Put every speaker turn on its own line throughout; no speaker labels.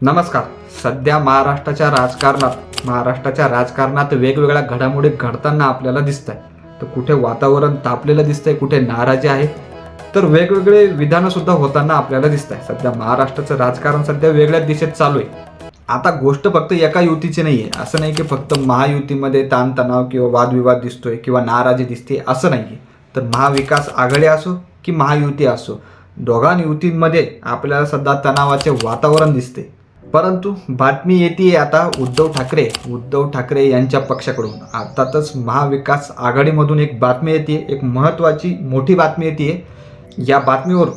नमस्कार. सध्या महाराष्ट्राच्या राजकारणात महाराष्ट्राच्या राजकारणात वेगवेगळ्या घडामोडी घडताना आपल्याला दिसत आहे तर कुठे वातावरण तापलेलं दिसतंय कुठे नाराजी आहे तर वेगवेगळे विधानंसुद्धा होताना आपल्याला दिसत आहे सध्या महाराष्ट्राचं राजकारण सध्या वेगळ्याच दिशेत चालू आहे. आता गोष्ट फक्त एका युतीची नाही आहे असं नाही की फक्त महायुतीमध्ये ताणतणाव किंवा वादविवाद दिसतोय किंवा नाराजी दिसते असं नाही आहे तर महाविकास आघाडी असो की महायुती असो दोघां युतींमध्ये आपल्याला सध्या तणावाचे वातावरण दिसते परंतु बातमी येते आता उद्धव ठाकरे. उद्धव ठाकरे यांच्या पक्षाकडून. अर्थातच महाविकास आघाडीमधून एक बातमी येते एक महत्त्वाची मोठी बातमी येते. या बातमीवर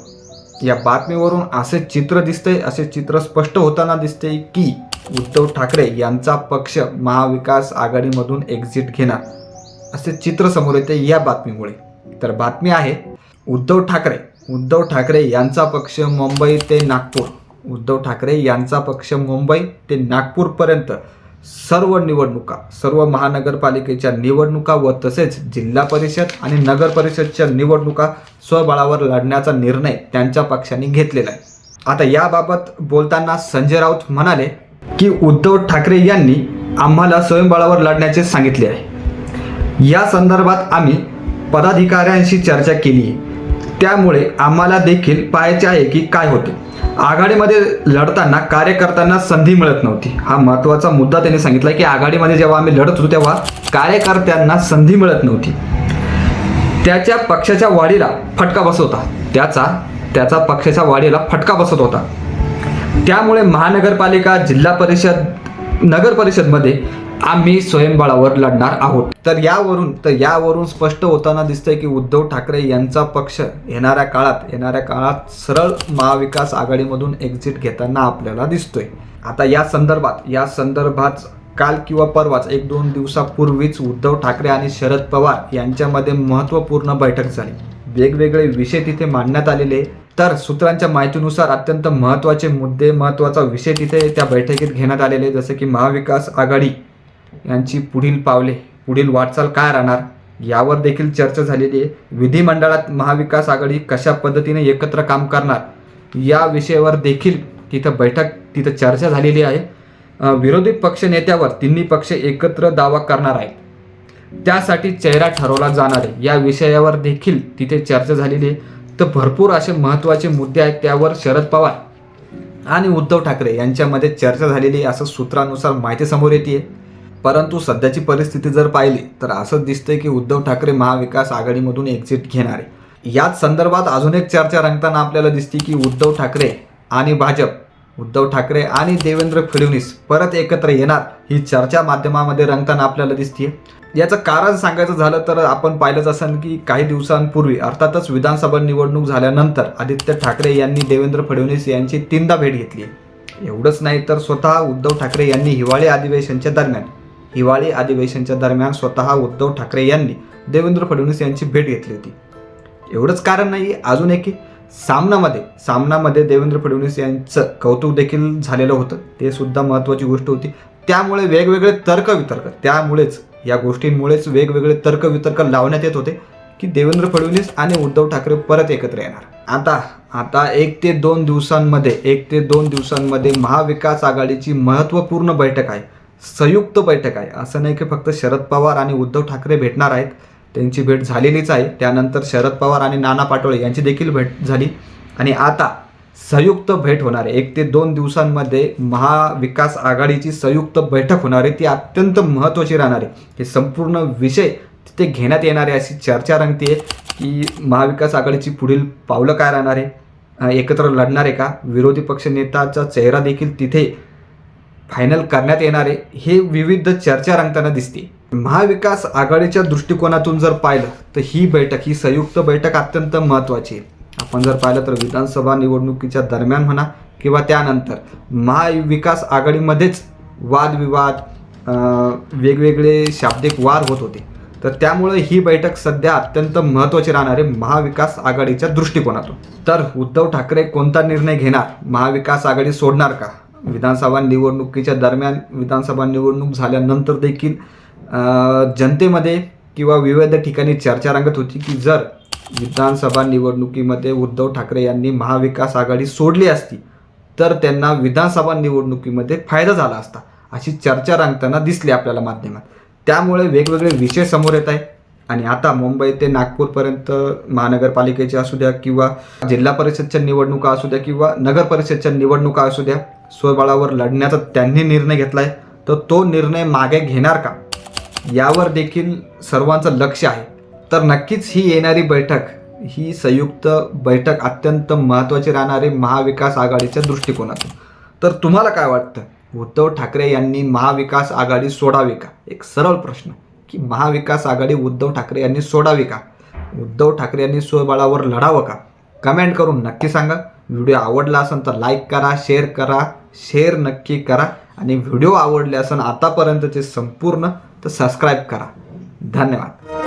या बातमीवरून असे चित्र दिसते असे चित्र स्पष्ट होताना दिसते की उद्धव ठाकरे यांचा पक्ष महाविकास आघाडीमधून एक्झिट घेणार. असे चित्र समोर येते या बातमीमुळे. तर बातमी आहे उद्धव ठाकरे उद्धव ठाकरे यांचा पक्ष मुंबई ते नागपूर. उद्धव ठाकरे यांचा पक्ष मुंबई ते नागपूरपर्यंत सर्व निवडणुका सर्व महानगरपालिकेच्या निवडणुका व तसेच जिल्हा परिषद आणि नगर परिषदच्या निवडणुका स्वबळावर लढण्याचा निर्णय त्यांच्या पक्षाने घेतलेला आहे. आता याबाबत बोलताना संजय राऊत म्हणाले की उद्धव ठाकरे यांनी आम्हाला स्वयंबळावर लढण्याचे सांगितले आहे. या संदर्भात आम्ही पदाधिकाऱ्यांशी चर्चा केली आहे. त्यामुळे आम्हाला देखील पाहायचे आहे की काय होते. आघाडीमध्ये लढताना कार्यकर्त्यांना संधी मिळत नव्हती. हा महत्त्वाचा मुद्दा त्यांनी सांगितला की आघाडीमध्ये जेव्हा आम्ही लढत होतो तेव्हा कार्यकर्त्यांना संधी मिळत नव्हती. त्याच्या पक्षाच्या वाढीला फटका बसत होता. त्याचा त्याचा पक्षाच्या वाढीला फटका बसत होता. त्यामुळे महानगरपालिका जिल्हा परिषद नगर परिषदमध्ये आम्ही स्वयंबळावर लढणार आहोत. तर यावरून तर यावरून स्पष्ट होताना दिसतंय की उद्धव ठाकरे यांचा पक्ष येणाऱ्या काळात येणाऱ्या काळात सरळ महाविकास आघाडीमधून एक्झिट घेताना आपल्याला दिसतोय. आता या संदर्भात या संदर्भात काल किंवा परवाच एक दोन दिवसापूर्वीच उद्धव ठाकरे आणि शरद पवार यांच्यामध्ये महत्त्वपूर्ण बैठक झाली. वेगवेगळे विषय तिथे मांडण्यात आलेले. तर सूत्रांच्या माहितीनुसार अत्यंत महत्त्वाचे मुद्दे महत्त्वाचा विषय तिथे त्या बैठकीत घेण्यात आलेले जसे की महाविकास आघाडी. यांची पुढील पावले पुढील वाटचाल काय राहणार? यावर देखील चर्चा झालेली आहे. विधिमंडळात महाविकास आघाडी कशा पद्धतीने एकत्र काम करणार? या विषयावर देखील तिथं बैठक तिथं चर्चा झालेली आहे. विरोधी पक्ष नेत्यावर तिन्ही पक्ष एकत्र दावा करणार आहेत. त्यासाठी चेहरा ठरवला जाणार आहे. या विषयावर देखील तिथे चर्चा झालेली आहे. तर भरपूर असे महत्त्वाचे मुद्दे आहेत त्यावर शरद पवार आणि उद्धव ठाकरे यांच्यामध्ये चर्चा झालेली आहे असं सूत्रानुसार माहिती समोर येते. परंतु सध्याची परिस्थिती जर पाहिली तर असं दिसतंय की उद्धव ठाकरे महाविकास आघाडीमधून एक्झिट घेणार आहे. याच संदर्भात अजून एक चर्चा रंगताना आपल्याला दिसते की उद्धव ठाकरे आणि भाजप उद्धव ठाकरे आणि देवेंद्र फडणवीस परत एकत्र येणार ही चर्चा माध्यमामध्ये रंगताना आपल्याला दिसते याचं कारण सांगायचं झालं तर आपण पाहिलंच असेल की काही दिवसांपूर्वी अर्थातच विधानसभा निवडणूक झाल्यानंतर आदित्य ठाकरे यांनी देवेंद्र फडणवीस यांची तीनदा भेट घेतली एवढंच नाही तर स्वतः उद्धव ठाकरे यांनी हिवाळी अधिवेशनच्या दरम्यान हिवाळी अधिवेशनच्या दरम्यान स्वतः उद्धव ठाकरे यांनी देवेंद्र फडणवीस यांची भेट घेतली होती. एवढंच कारण नाही अजून एक की सामनामध्ये सामनामध्ये देवेंद्र फडणवीस यांचं कौतुक देखील झालेलं होतं. ते सुद्धा महत्त्वाची गोष्ट होती. त्यामुळे वेगवेगळे तर्कवितर्क त्यामुळेच या गोष्टींमुळेच वेगवेगळे तर्कवितर्क लावण्यात येत होते की देवेंद्र फडणवीस आणि उद्धव ठाकरे परत एकत्र येणार. आता आता एक ते दोन दिवसांमध्ये एक ते दोन दिवसांमध्ये महाविकास आघाडीची महत्त्वपूर्ण बैठक आहे. संयुक्त बैठक आहे. असं नाही की फक्त शरद पवार आणि उद्धव ठाकरे भेटणार आहेत. त्यांची भेट झालेलीच आहे. त्यानंतर शरद पवार आणि नाना पाटोळे यांची देखील भेट झाली. आणि आता संयुक्त भेट होणार आहे. एक ते दोन दिवसांमध्ये महाविकास आघाडीची संयुक्त बैठक होणार आहे. ती अत्यंत महत्त्वाची राहणार आहे. हे संपूर्ण विषय तिथे घेण्यात येणार आहे अशी चर्चा रंगते की महाविकास आघाडीची पुढील पावलं काय राहणार आहे? एकत्र लढणार आहे का? विरोधी पक्ष नेताचा चेहरा देखील तिथे फायनल करण्यात येणार आहे हे विविध चर्चा रंगताना दिसते. महाविकास आघाडीच्या दृष्टिकोनातून जर पाहिलं तर ही बैठक ही संयुक्त बैठक अत्यंत महत्त्वाची आहे. आपण जर पाहिलं तर विधानसभा निवडणुकीच्या दरम्यान म्हणा किंवा त्यानंतर महाविकास आघाडीमध्येच वादविवाद वेगवेगळे शाब्दिक वाद होत होते. तर त्यामुळे ही बैठक सध्या अत्यंत महत्त्वाची राहणार आहे महाविकास आघाडीच्या दृष्टिकोनातून. तर उद्धव ठाकरे कोणता निर्णय घेणार? महाविकास आघाडी सोडणार का? विधानसभा निवडणुकीच्या दरम्यान विधानसभा निवडणूक झाल्यानंतर देखील जनतेमध्ये किंवा विविध ठिकाणी चर्चा रंगत होती की जर विधानसभा निवडणुकीमध्ये उद्धव ठाकरे यांनी महाविकास आघाडी सोडली असती तर त्यांना विधानसभा निवडणुकीमध्ये फायदा झाला असता अशी चर्चा रंगताना दिसली आपल्याला माध्यमात. त्यामुळे वेगवेगळे विषय समोर येत आहे आणि आता मुंबई ते नागपूरपर्यंत महानगरपालिकेची असू द्या किंवा जिल्हा परिषदच्या निवडणुका असू द्या किंवा नगर परिषदच्या निवडणुका असू द्या स्वबळावर लढण्याचा त्यांनी निर्णय घेतलाय. तर तो निर्णय मागे घेणार का? यावर देखील सर्वांचं लक्ष आहे. तर नक्कीच ही येणारी बैठक ही संयुक्त बैठक अत्यंत महत्त्वाची राहणार आहे महाविकास आघाडीच्या दृष्टिकोनातून. तर तुम्हाला काय वाटतं? उद्धव ठाकरे यांनी महाविकास आघाडी सोडावी का? एक सरळ प्रश्न. की महाविकास आघाडी उद्धव ठाकरे यांनी सोडावी का? उद्धव ठाकरे यांनी स्वबळावर लढावं का? कमेंट करून नक्की सांगा. व्हिडिओ आवडला असेल तर लाईक करा शेअर करा शेअर नक्की करा आणि व्हिडिओ आवडले असेल आतापर्यंतचे संपूर्ण तर सबस्क्राईब करा. धन्यवाद.